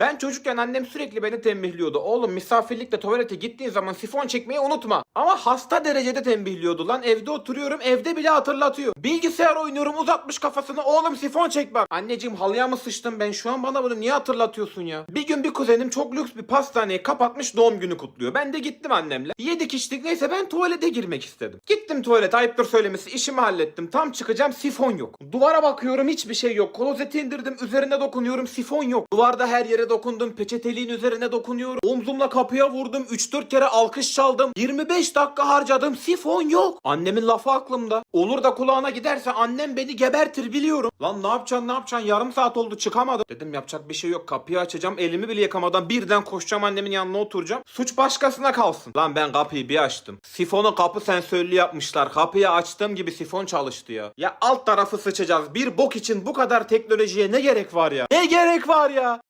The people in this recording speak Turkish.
Ben çocukken annem sürekli beni tembihliyordu. Oğlum misafirlikte tuvalete gittiğin zaman sifon çekmeyi unutma. Ama hasta derecede tembihliyordu lan. Evde oturuyorum evde bile hatırlatıyor. Bilgisayar oynuyorum uzatmış kafasını. Oğlum sifon çek bak. Anneciğim halıya mı sıçtım ben şu an bana bunu niye hatırlatıyorsun ya? Bir gün bir kuzenim çok lüks bir pastaneyi kapatmış doğum günü kutluyor. Ben de gittim annemle. Yedik içtik neyse ben tuvalete girmek istedim. Gittim tuvalete ayıptır söylemesi işimi hallettim. Tam çıkacağım sifon yok. Duvara bakıyorum hiçbir şey yok. Klozeti indirdim üzerine dokunuyorum sifon yok. Duvarda her yere dokundum. Peçeteliğin üzerine dokunuyorum. Omzumla kapıya vurdum. 3-4 kere alkış çaldım. 25 dakika harcadım. Sifon yok. Annemin lafı aklımda. Olur da kulağına giderse annem beni gebertir biliyorum. Lan ne yapacaksın ne yapacaksın yarım saat oldu çıkamadım. Dedim yapacak bir şey yok kapıyı açacağım elimi bile yıkamadan birden koşacağım annemin yanına oturacağım. Suç başkasına kalsın. Lan ben kapıyı bir açtım. Sifonu kapı sensörlü yapmışlar. Kapıyı açtığım gibi sifon çalıştı ya. Ya alt tarafı sıçacağız. Bir bok için bu kadar teknolojiye ne gerek var ya? Ne gerek var ya?